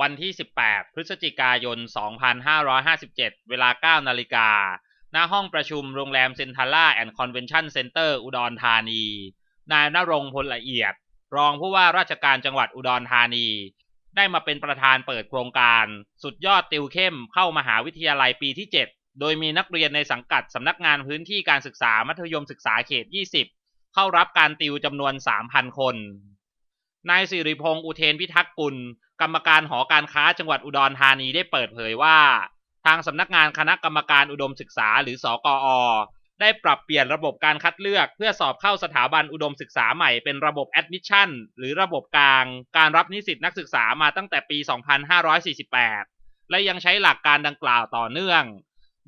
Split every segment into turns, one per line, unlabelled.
วันที่ 18 พฤศจิกายน 2557 เวลา 9 นาฬิกา ณ ห้องประชุมโรงแรมเซ็นทรัลล่าแอนด์คอนเวนชั่นเซ็นเตอร์อุดรธานี นายนรงพลละเอียด รองผู้ว่าราชการจังหวัดอุดรธานี ได้มาเป็นประธานเปิดโครงการ สุดยอดติวเข้มเข้ามหาวิทยาลัยปีที่ 7 โดยมีนักเรียนในสังกัดสำนักงานพื้นที่การศึกษามัธยมศึกษาเขต 20 เข้ารับการติวจำนวน 3,000 คน นายสิริพงษ์อุเทนพิทักษ์กุล กรรมการหอการค้าจังหวัดอุดรธานีได้เปิดเผยว่า ทางสำนักงานคณะกรรมการอุดมศึกษาหรือสอกอได้ปรับเปลี่ยนระบบการคัดเลือก เพื่อสอบเข้าสถาบันอุดมศึกษาใหม่เป็นระบบแอดมิชชั่นหรือระบบกลาง การรับนิสิตนักศึกษามาตั้งแต่ปี 2548 และยังใช้หลักการดังกล่าวต่อเนื่อง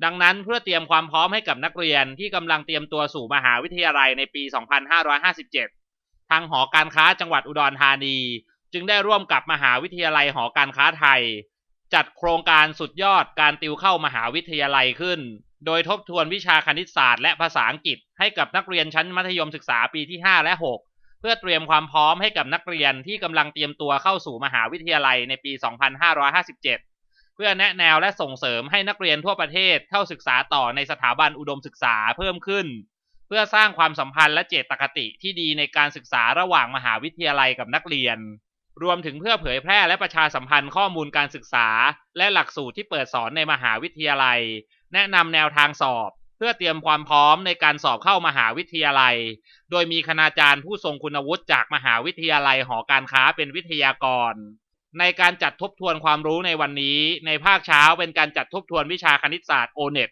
ดังนั้นเพื่อเตรียมความพร้อมให้กับนักเรียนที่กำลังเตรียมตัวสู่มหาวิทยาลัยในปี 2557 ทางหอการค้าจังหวัดอุดรธานี จึงได้ร่วมกับมหาวิทยาลัยหอการค้าไทย จัดโครงการสุดยอดการติวเข้ามหาวิทยาลัยขึ้น โดยทบทวนวิชาคณิตศาสตร์และภาษาอังกฤษให้กับนักเรียนชั้นมัธยมศึกษาปีที่ 5 และ 6 เพื่อเตรียมความพร้อมให้กับนักเรียนที่กำลังเตรียมตัวเข้าสู่มหาวิทยาลัยในปี 2557 เพื่อแนะแนวและส่งเสริมให้นักเรียนทั่วประเทศเข้าศึกษาต่อในสถาบันอุดมศึกษาเพิ่มขึ้น เพื่อสร้างความสัมพันธ์และเจตคติที่ดีในการศึกษาระหว่างมหาวิทยาลัยกับนักเรียน รวมถึงเพื่อเผยแพร่และประชาสัมพันธ์ข้อมูลการศึกษา และหลักสูตรที่เปิดสอนในมหาวิทยาลัย แนะนำแนวทางสอบ เพื่อเตรียมความพร้อมในการสอบเข้ามหาวิทยาลัย โดยมีคณาจารย์ผู้ทรงคุณวุฒิจากมหาวิทยาลัยหอการค้าเป็นวิทยากร ในการจัดทบทวนความรู้ในวันนี้ ในภาคเช้าเป็นการจัดทบทวนวิชาคณิตศาสตร์โอเน็ต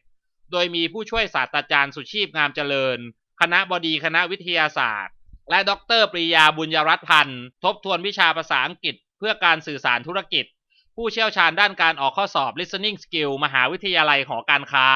โดยมีผู้ช่วยศาสตราจารย์สุชีพงามเจริญ คณะบดีคณะวิทยาศาสตร์ และดรปรียาบุญยรัตน์พันธ์ ทบทวนวิชาภาษาอังกฤษ เพื่อการสื่อสารธุรกิจ ผู้เชี่ยวชาญด้านการออกข้อสอบ listening skill มหาวิทยาลัยหอการค้า